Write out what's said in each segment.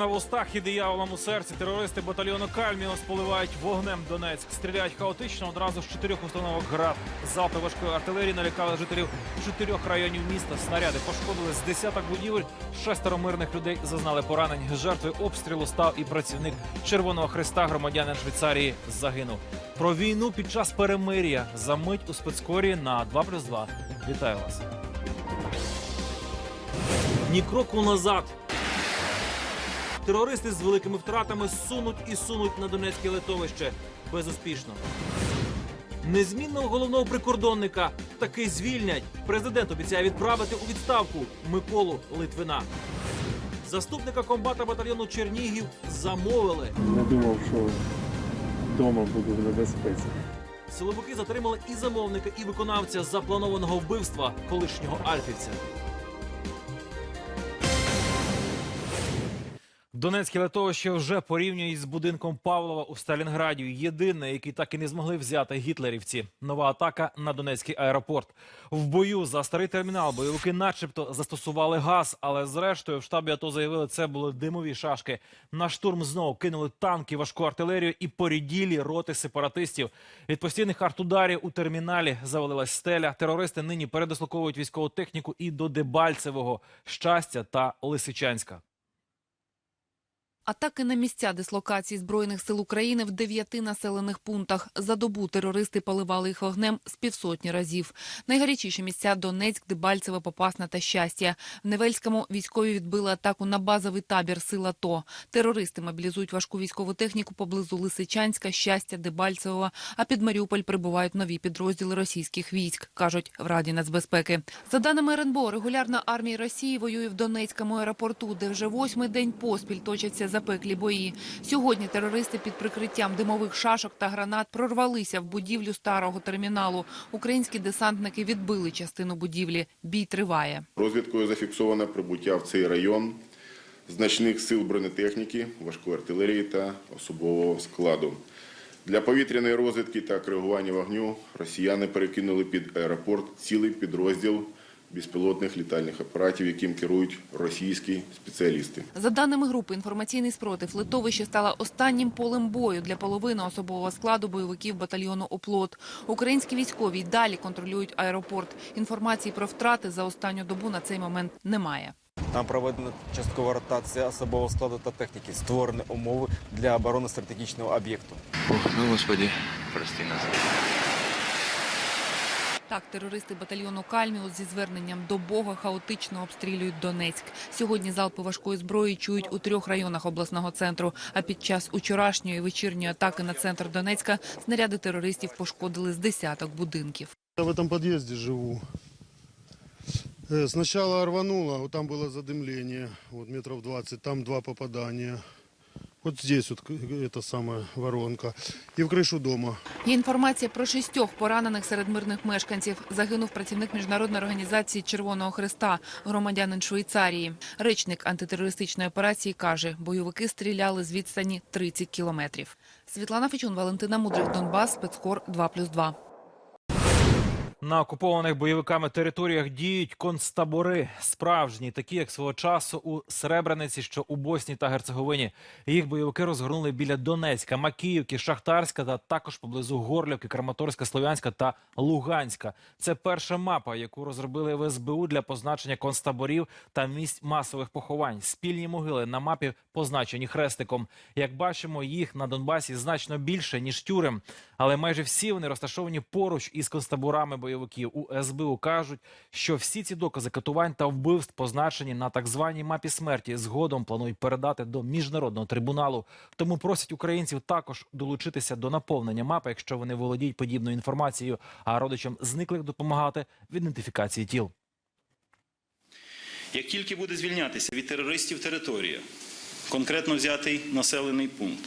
На вустах і дияволом у серці терористи батальйону Кальміос поливають вогнем Донецьк. Стріляють хаотично одразу з чотирьох установок град. Залпи важкої артилерії налякали жителів чотирьох районів міста. Снаряди пошкодили з десяток будівель. Шестеро мирних людей зазнали поранень. Жертви обстрілу став і працівник Червоного Христа, громадянин Швейцарії, загинув. Про війну під час перемир'я за мить у спецкорі на 2+,2. Вітаю вас. Ні кроку назад. Терористи з великими втратами сунуть і сунуть на Донецьке литовище. Безуспішно. Незмінного головного прикордонника таки звільнять. Президент обіцяє відправити у відставку Миколу Литвина. Заступника комбата батальйону Чернігів замовили. Не думав, що вдома буду в небезпеці. Силовики затримали і замовника, і виконавця запланованого вбивства колишнього альфівця. Донецьке литовище вже порівнюють з будинком Павлова у Сталінграді. Єдине, який так і не змогли взяти гітлерівці. Нова атака на Донецький аеропорт. В бою за старий термінал бойовики, начебто, застосували газ, але зрештою в штабі АТО заявили, це були димові шашки. На штурм знову кинули танки, важку артилерію і поріділі роти сепаратистів. Від постійних артударів у терміналі завалилась стеля. Терористи нині передислоковують військову техніку і до Дебальцевого, Щастя та Лисичанська. Атаки на місця дислокації збройних сил України в дев'яти населених пунктах. За добу терористи поливали їх вогнем з півсотні разів. Найгарячіші місця Донецьк, Дебальцеве, Попасна та Щастя. В Невельському військові відбили атаку на базовий табір сил АТО. Терористи мобілізують важку військову техніку поблизу Лисичанська, Щастя, Дебальцевого. А під Маріуполь прибувають нові підрозділи російських військ, кажуть в Раді нацбезпеки. За даними РНБО, регулярна армія Росії воює в Донецькому аеропорту, де вже восьмий день поспіль точаться запеклі бої. Сьогодні терористи під прикриттям димових шашок та гранат прорвалися в будівлю старого терміналу. Українські десантники відбили частину будівлі. Бій триває. Розвідкою зафіксовано прибуття в цей район значних сил бронетехніки, важкої артилерії та особового складу. Для повітряної розвідки та коригування вогню росіяни перекинули під аеропорт цілий підрозділ безпілотних літальних апаратів, яким керують російські спеціалісти. За даними групи «Інформаційний спротив», литовище стало останнім полем бою для половини особового складу бойовиків батальйону «Оплот». Українські військові й далі контролюють аеропорт. Інформації про втрати за останню добу на цей момент немає. Там проведена часткова ротація особового складу та техніки, створені умови для оборони стратегічного об'єкту. Ох, ну господи, прости нас. Так, терористи батальйону Кальміус зі зверненням до Бога хаотично обстрілюють Донецьк. Сьогодні залпи важкої зброї чують у трьох районах обласного центру. А під час учорашньої і вечірньої атаки на центр Донецька снаряди терористів пошкодили з десяток будинків. Я в этом подъезде живу. Э, Сначала рвануло, вот там было задымление, вот метров 20, там два попадания. Вот здесь вот эта самая воронка. И в крышу дома. Є інформація про шістьох поранених серед мирних мешканців. Загинув працівник міжнародної організації Червоного Христа, громадянин Швейцарії. Речник антитерористичної операції каже, бойовики стріляли з відстані 30 кілометрів. Світлана Фечун, Валентина Мудрик, Донбас, спецкор 2+,2. На окупованих бойовиками територіях діють концтабори, справжні, такі як свого часу у Сребрениці, що у Боснії та Герцеговині. Їх бойовики розгорнули біля Донецька, Макіївки, Шахтарська та також поблизу Горлівки, Краматорська, Слов'янська та Луганська. Це перша мапа, яку розробили в СБУ для позначення концтаборів та місць масових поховань. Спільні могили на мапі позначені хрестиком. Як бачимо, їх на Донбасі значно більше ніж тюрем, але майже всі вони розташовані поруч із концтаборами бойовиків. У СБУ кажуть, що всі ці докази катувань та вбивств позначені на так званій мапі смерті. Згодом планують передати до міжнародного трибуналу. Тому просять українців також долучитися до наповнення мапи, якщо вони володіють подібною інформацією, а родичам зниклих допомагати в ідентифікації тіл. Як тільки буде звільнятися від терористів територія, конкретно взятий населений пункт,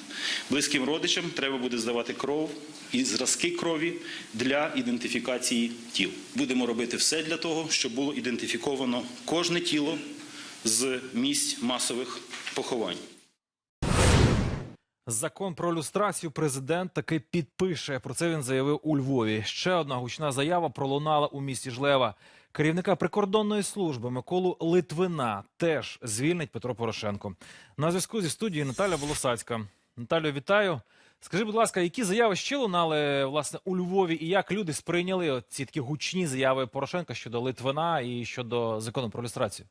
близьким родичам треба буде здавати кров і зразки крові для ідентифікації тіл. Будемо робити все для того, щоб було ідентифіковано кожне тіло з місць масових поховань. Закон про люстрацію президент таки підпише. Про це він заявив у Львові. Ще одна гучна заява пролунала у місті Жлева. Керівника прикордонної служби Миколу Литвина теж звільнить Петро Порошенко. На зв'язку зі студією Наталя Волосацька. Наталю, вітаю. Скажи, будь ласка, які заяви ще лунали власне у Львові, і як люди сприйняли ці такі гучні заяви Порошенка щодо Литвина і щодо закону про люстрацію?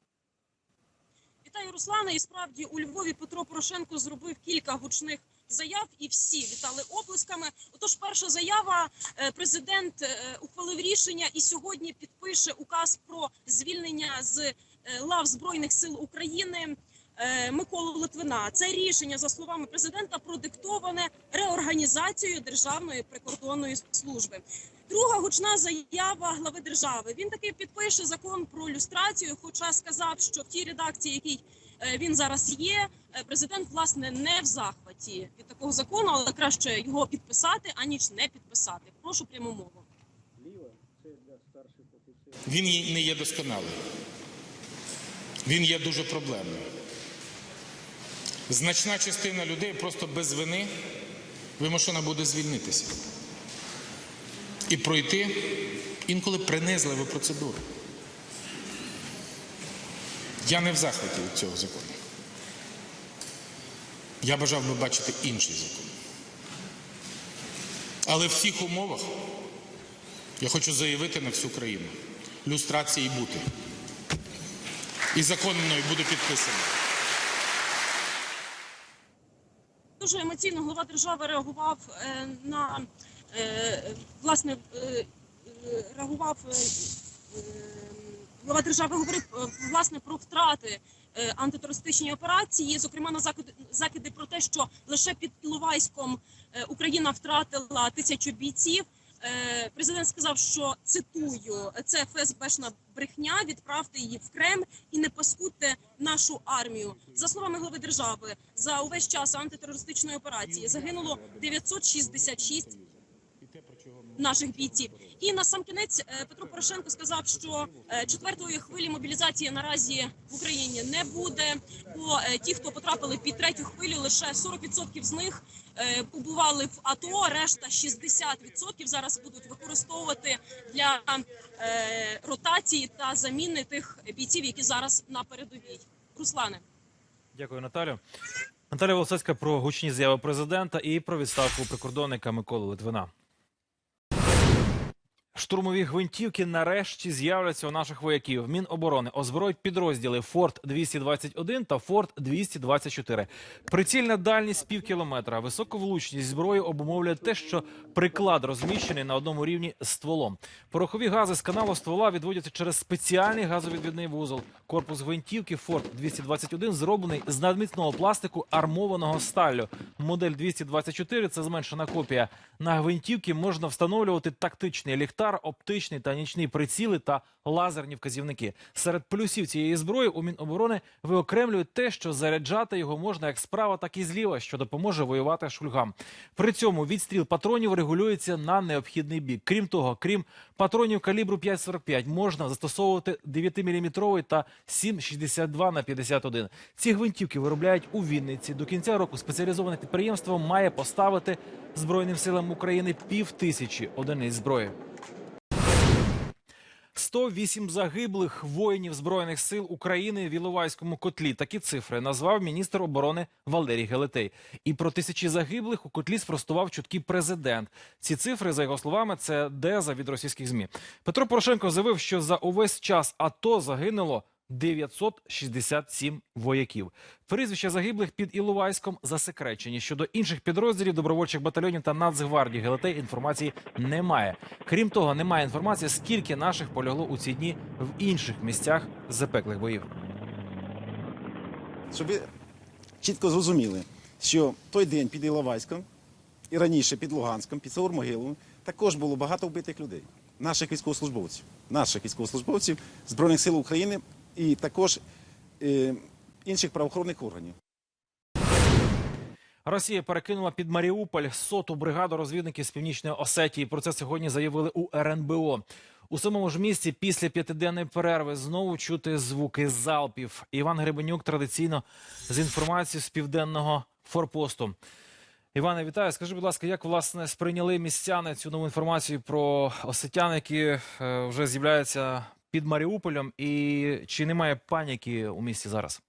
Вітаю, Руслана. І справді у Львові Петро Порошенко зробив кілька гучних заяв, і всі вітали оплесками. Отож, перша заява Е, президент е, ухвалив рішення і сьогодні підпише указ про звільнення з е, лав збройних сил України. Миколу Литвина це рішення за словами президента продиктоване реорганізацією державної прикордонної служби. Друга гучна заява глави держави. Він таки підпише закон про люстрацію, хоча сказав, що в тій редакції, якій е, він зараз є, е, президент власне не в захваті від такого закону, але краще його підписати аніж не підписати. Прошу пряму мову. Він не є досконалий. Він є дуже проблемним. Значна частина людей просто без вини вимушена буде звільнитися і пройти інколи принизливу процедуру. Я не в захваті від цього закону. Я бажав би бачити інший закон. Але в цих умовах я хочу заявити на всю країну. Люстрації бути. І закон мною буде підписаний. Дуже емоційно глава держави реагував е, на е, власне е, реагував. Глава держави говорив е, власне про втрати е, антитерористичної операції, зокрема на закиди, закиди про те, що лише під Іловайськом е, Україна втратила тисячу бійців. Президент сказав, що цитую, це ФСБшна брехня. Відправте її в Кремль і не паскудьте нашу армію. За словами глави держави, за увесь час антитерористичної операції загинуло 966 наших бійців. І на сам кінець е, Петро Порошенко сказав, що е, четвертої хвилі мобілізації наразі в Україні не буде. Бо е, ті, хто потрапили під третю хвилю, лише 40% з них побували в АТО. Решта 60% зараз будуть використовувати для ротації та заміни тих бійців, які зараз на передовій. Руслане. Дякую, Наталю. Наталя Волосацька про гучні заяви президента і про відставку прикордонника Миколи Литвина. Штурмові гвинтівки нарешті з'являться у наших вояків. Міноборони озброїть підрозділи Форт 221 та Форт 224. Прицільна дальність пів кілометра. Високу влучність зброї обумовлює те, що приклад розміщений на одному рівні стволом. Порохові гази з каналу ствола відводяться через спеціальний газовідвідний вузол. Корпус гвинтівки Форт 221 зроблений з надміцного пластику армованого сталлю. Модель 224 – це зменшена копія. На гвинтівки можна встановлювати тактичний ліхтар, оптичний та нічний приціли та лазерні вказівники. Серед плюсів цієї зброї у Міноборони виокремлюють те, що заряджати його можна як справа, так і зліва, що допоможе воювати шульгам. При цьому відстріл патронів регулюється на необхідний бік. Крім того, крім патронів калібру 5,45, можна застосовувати 9-мм та 7,62 на 51. Ці гвинтівки виробляють у Вінниці. До кінця року спеціалізоване підприємство має поставити Збройним силам України пів тисячі одиниць зброї. 108 загиблих воїнів збройних сил України в Іловайському котлі. Такі цифри назвав міністр оборони Валерій Гелетей. І про тисячі загиблих у котлі спростував чуткий президент. Ці цифри, за його словами, це деза від російських змі. Петро Порошенко заявив, що за увесь час АТО загинуло 967 вояків. Прізвища загиблих під Іловайськом засекречені. Щодо інших підрозділів добровольчих батальйонів та Нацгвардії Гелетей інформації немає. Крім того, немає інформації, скільки наших полягло у ці дні в інших місцях запеклих боїв. щоб чітко зрозуміли, що той день під Іловайськом і раніше під Луганськом, під Саур-Могилою, також було багато вбитих людей, наших військовослужбовців, наших військовослужбовців Збройних сил України і також е, інших правоохоронних органів. Росія перекинула під Маріуполь соту бригаду розвідників з північної Осетії. Про це сьогодні заявили у РНБО. У самому ж місці після п'ятиденної перерви знову чути звуки залпів. Іван Гребенюк традиційно з інформацією з південного форпосту. Іване, вітаю. Скажи, будь ласка, як власне сприйняли містяни цю нову інформацію про осетян, які е, вже з'являються під Маріуполем, і чи немає паніки у місті зараз?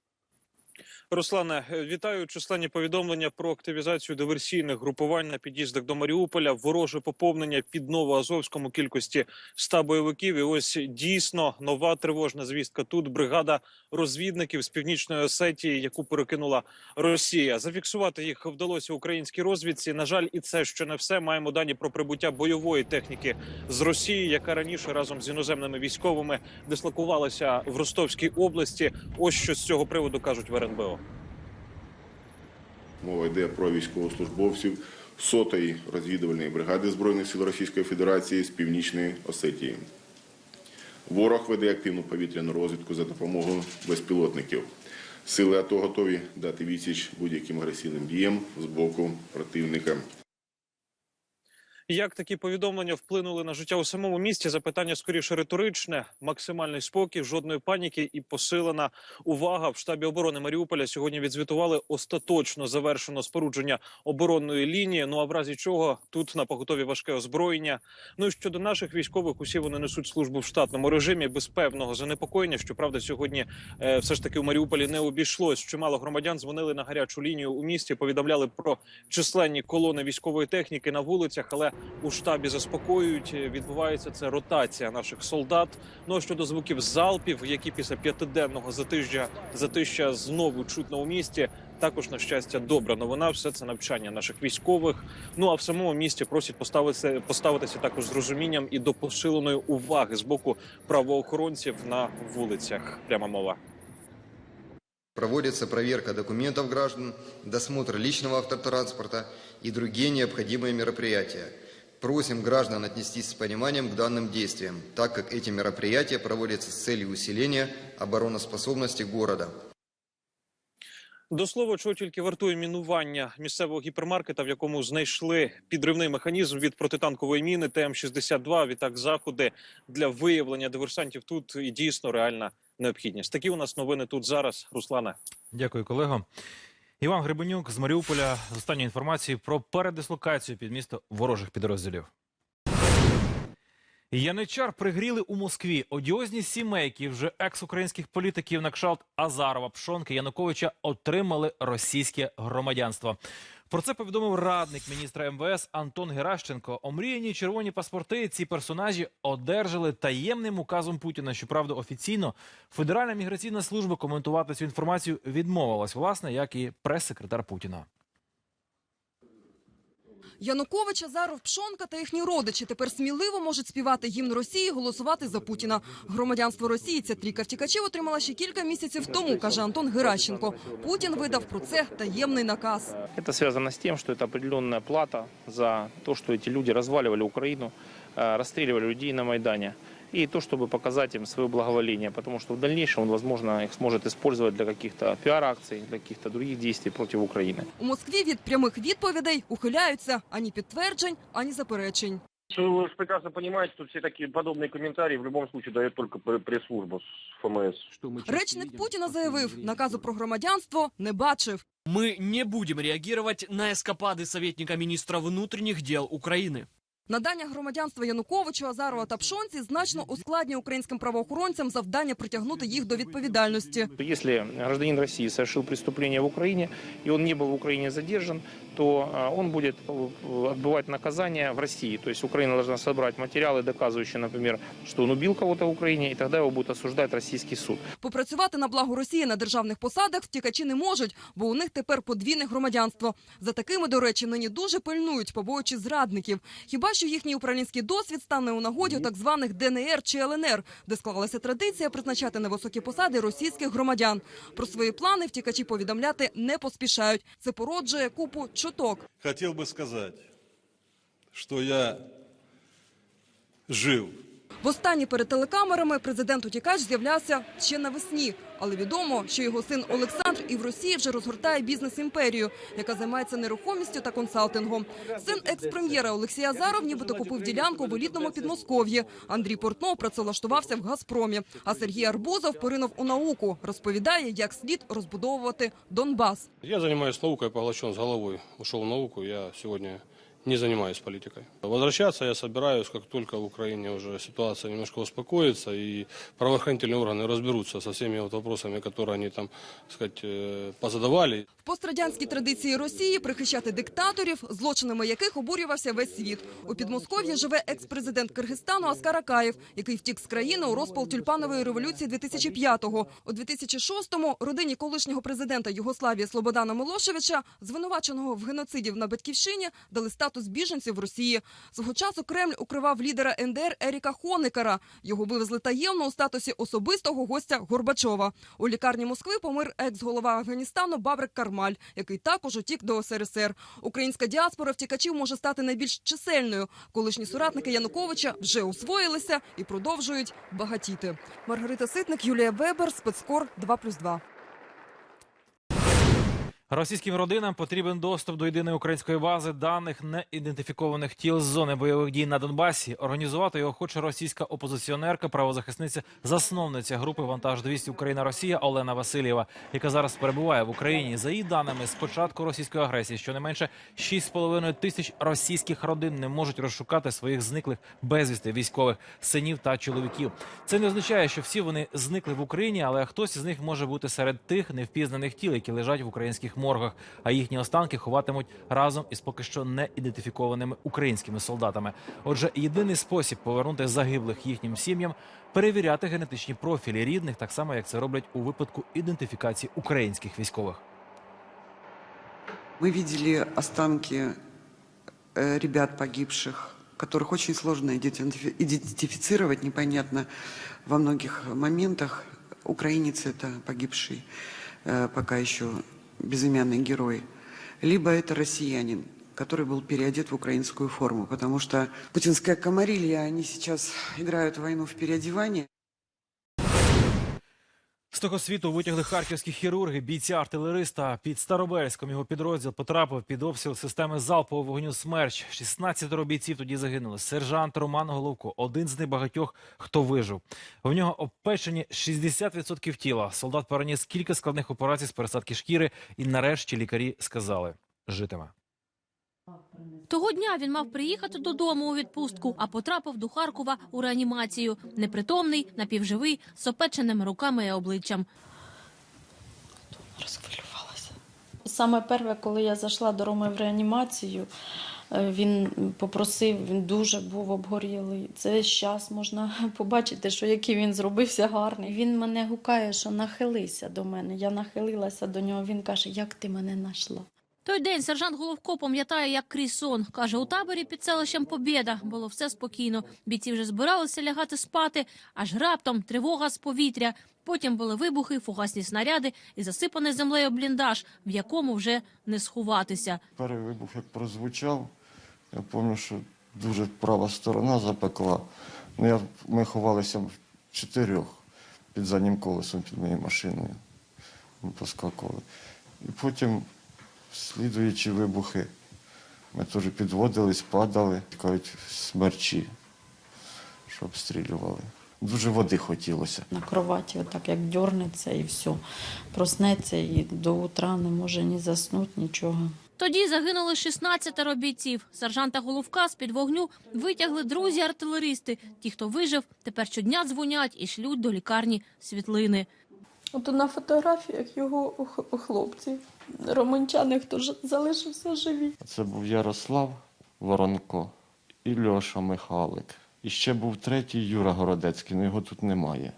Руслане, е, вітаю численні повідомлення про активізацію диверсійних групувань на під'їздах до Маріуполя, вороже поповнення під Новоазовському кількості 100 бойовиків. І ось дійсно нова тривожна звістка. Тут бригада розвідників з північної Осетії, яку перекинула Росія. Зафіксувати їх вдалося українській розвідці. На жаль, і це ще не все. Маємо дані про прибуття бойової техніки з Росії, яка раніше разом з іноземними військовими дислокувалася в Ростовській області. Ось що з цього приводу кажуть в РНБО. Мова йде про військовослужбовців сотої розвідувальної бригади Збройних сил Російської Федерації з Північної Осетії. Ворог веде активну повітряну розвідку за допомогою безпілотників. Сили АТО готові дати відсіч будь-яким агресивним діям з боку противника. Як такі повідомлення вплинули на життя у самому місті? Запитання скоріше риторичне, максимальний спокій, жодної паніки і посилена увага в штабі оборони Маріуполя. Сьогодні відзвітували остаточно завершено спорудження оборонної лінії. Ну а в разі чого тут на поготові важке озброєння. Ну і щодо наших військових, усі вони несуть службу в штатному режимі без певного занепокоєння. Щоправда, сьогодні е, все ж таки у Маріуполі не обійшлось. Чимало громадян дзвонили на гарячу лінію у місті. Повідомляли про численні колони військової техніки на вулицях, але у штабі заспокоюють. Е, Відбувається це ротація наших солдат. Ну а щодо звуків залпів, які після п'ятиденного затижжя затища знову чутно у місті. Також на щастя, добра новина. Все це навчання наших військових. Ну а в самому місті просять поставитися, поставитися також з розумінням і до посиленої уваги з боку правоохоронців на вулицях. Пряма мова. Проводится проверка документов граждан, досмотр личного автотранспорта и другие необходимые мероприятия. Просим граждан отнестись с пониманием к данным действиям, так как эти мероприятия проводятся с целью усиления обороноспособности города. До слова, чого тільки вартує мінування місцевого гіпермаркета, в якому знайшли підривний механізм від протитанкової міни ТМ-62, відтак заходи для виявлення диверсантів тут і дійсно реальна необхідність. Такі у нас новини тут зараз. Руслане. Дякую, колего. Іван Гребенюк з Маріуполя з останньої інформації про передислокацію під місто ворожих підрозділів. Яничар пригріли у Москві. Одіозні сімейки вже екс-українських політиків на кшалт Азарова, Пшонки Януковича отримали російське громадянство. Про це повідомив радник міністра МВС Антон Геращенко. Омріяні червоні паспорти ці персонажі одержали таємним указом Путіна. Щоправда, офіційно Федеральна міграційна служба коментувати цю інформацію відмовилась, власне, як і прес-секретар Путіна. Янукович, Азаров, Пшонка та їхні родичі тепер сміливо можуть співати гімн Росії, і голосувати за Путіна. Громадянство Росії ця трійка втікачів отримала ще кілька місяців тому, каже Антон Геращенко. Путін видав про це таємний наказ. Это связано с тем, что это определенная плата за то, что эти люди разваливали Украину, э, расстреливали людей на Майдане. И то, чтобы показать им свое благоволение, потому что в дальнейшем он, возможно, их сможет использовать для каких-то пиар-акций, для каких-то других действий против Украины. У Москві від прямих відповідей ухиляються ані підтверджень, ані заперечень. Вы же прекрасно понимаете, что все такие подобные комментарии в любом случае дает только пр- пресс-служба с ФМС. Речник Путіна заявив, наказу про громадянство не бачив. Мы не будем реагировать на эскапады советника министра внутренних дел Украины. Надання громадянства Януковичу, Азарова та Пшонці значно ускладнює українським правоохоронцям завдання притягнути їх до відповідальності. Если гражданин России совершил преступление в Украине, и он не был в Украине задержан, то э, он будет э, отбывать наказание в России. То есть Украина должна собрать материалы, доказывающие, например, что он убил кого-то в Украине, и тогда его будет осуждать российский суд. Попрацювати на благо Росії на державних посадах втікачі не можуть, бо у них тепер подвійне громадянство. За такими, до речі, нині дуже пильнують, побоюючи зрадників. Хіба що їхній управлінський досвід стане у нагоді у так званих ДНР чи ЛНР, де склалася традиція призначати на високі посади російських громадян. Про свої плани втікачі повідомляти не поспішають. Це породжує купу чуток. Хотів би сказати, що я жив. Востаннє перед телекамерами президент утікач з'являвся ще навесні, але відомо, що його син Олександр і в Росії вже розгортає бізнес-імперію, яка займається нерухомістю та консалтингом. Син екс-прем'єра Олексій Азаров нібито купив ділянку в елітному Підмосков'ї. Андрій Портнов працевлаштувався в Газпромі. А Сергій Арбузов поринув у науку. Розповідає, як слід розбудовувати Донбас. Я занимаюсь наукой, поглощен с головой. Ушел в науку. Я сегодня не занимаюсь политикой. Возвращаться я собираюсь, как только в Украине уже ситуация немножко успокоится и правоохранительные органы разберутся со всеми вот вопросами, которые они там, так сказать, э, позадавали. В пострадянській традиції Росії прихищати диктаторів, злочинами яких обурювався весь світ. У Підмосков'ї живе екс-президент Киргизстану Аскар Акаєв, який втік з країни у розпал тюльпанової революції 2005-го. У 2006-му родині колишнього президента Югославії Слободана Милошевича, звинуваченого в геноцидів на батьківщині, дали статус біженців в Росії. Свого часу Кремль укривав лідера НДР Еріка Хонекера. Його вивезли таємно у статусі особистого гостя Горбачова. У лікарні Москви помер екс-голова Афганістану Бабрик Кармаль, який також утік до СРСР. Українська діаспора втікачів може стати найбільш чисельною. Колишні соратники Януковича вже освоїлися і продовжують багатіти. Маргарита Ситник, Юлія Вебер, спецкор 2+,2. Російським родинам потрібен доступ до єдиної української бази даних неідентифікованих тіл з зони бойових дій на Донбасі. Організувати його хоче російська опозиціонерка, правозахисниця, засновниця групи Вантаж 200 Україна Росія Олена Васильєва, яка зараз перебуває в Україні. За її даними, з початку російської агресії щонайменше 6,5 тисяч російських родин не можуть розшукати своїх зниклих безвісти військових синів та чоловіків. Це не означає, що всі вони зникли в Україні, але хтось із них може бути серед тих невпізнаних тіл, які лежать в українських моргах, а їхні останки ховатимуть разом із поки що не ідентифікованими українськими солдатами. Отже, єдиний спосіб повернути загиблих їхнім сім'ям перевіряти генетичні профілі рідних, так само як це роблять у випадку ідентифікації українських військових. Мы видели останки э, ребят погибших, которых очень сложно идентифи- идентифицировать, непонятно во многих моментах. Украинец это погибший э, пока еще безымянный герой. Либо это россиянин, который был переодет в украинскую форму, потому что путинская комарилья, они сейчас играют войну в переодевании. З світу витягли харківські хірурги, бійця артилериста під Старобельськом. Його підрозділ потрапив під обстріл системи залпового вогню «Смерч». 16 бійців тоді загинули. Сержант Роман Головко – один з небагатьох, хто вижив. В нього обпечені 60% тіла. Солдат переніс кілька складних операцій з пересадки шкіри. І нарешті лікарі сказали – житиме. Того дня він мав приїхати додому у відпустку, а потрапив до Харкова у реанімацію. Непритомний, напівживий, з опеченими руками і обличчям. Розхвилювалася. Саме перше, коли я зайшла до Роми в реанімацію, е, він попросив, він дуже був обгорілий. Це зараз можна побачити, що який він зробився гарний. Він мене гукає, що нахилися до мене. Я нахилилася до нього. Він каже, як ти мене знайшла? Той день сержант Головко пам'ятає, як крізь сон. Каже, у таборі під селищем Побєда було все спокійно. Бійці вже збиралися лягати спати, аж раптом тривога з повітря. Потім були вибухи, фугасні снаряди і засипаний землею бліндаж, в якому вже не сховатися. Перший вибух як прозвучав, я пам'ятаю, що дуже права сторона запекла. Ну, я, ми ховалися в чотирьох під заднім колесом під моєю машиною. Ми поскакували. І потім слідуючі вибухи. Ми теж підводились, падали, кажуть, смерчі, що обстрілювали. Дуже води хотілося. На кроваті, отак як дьорнеться і все. Проснеться і до утра не може ні заснути, нічого. Тоді загинули 16 бійців. Сержанта Головка з-під вогню витягли друзі-артилеристи. Ті, хто вижив, тепер щодня дзвонять і шлють до лікарні світлини. От на фотографіях його хлопці, романчани, хто ж залишився живі. Це був Ярослав Воронко і Льоша Михалик. І ще був третій Юра Городецький, але його тут немає.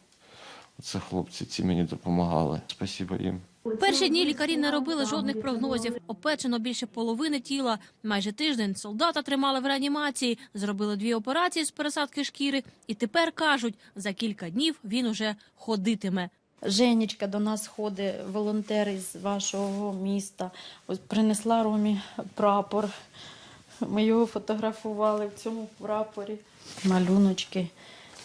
Це хлопці ці мені допомагали. Спасибо їм. Перші дні лікарі не робили жодних прогнозів. Опечено більше половини тіла. Майже тиждень солдата тримали в реанімації, зробили дві операції з пересадки шкіри. І тепер кажуть, за кілька днів він уже ходитиме. Женечка до нас ходить, волонтер із вашого міста. Принесла Ромі прапор. Ми його фотографували в цьому прапорі. Малюночки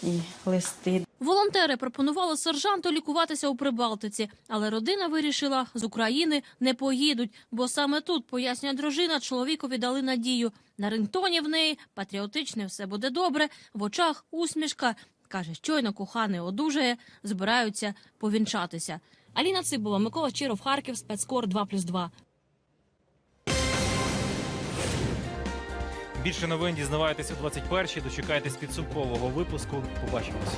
і листи. Волонтери пропонували сержанту лікуватися у Прибалтиці, але родина вирішила, з України не поїдуть, бо саме тут, пояснює дружина, чоловікові дали надію. На рингтоні в неї патріотичне все буде добре, в очах усмішка. Каже, щойно коханий одужає, збираються повінчатися. Аліна Цибова, Микола Чиров, Харків, спецкор 2+,2. Більше новин дізнавайтеся о 21-й. Дочекайтесь підсумкового випуску. Побачимось.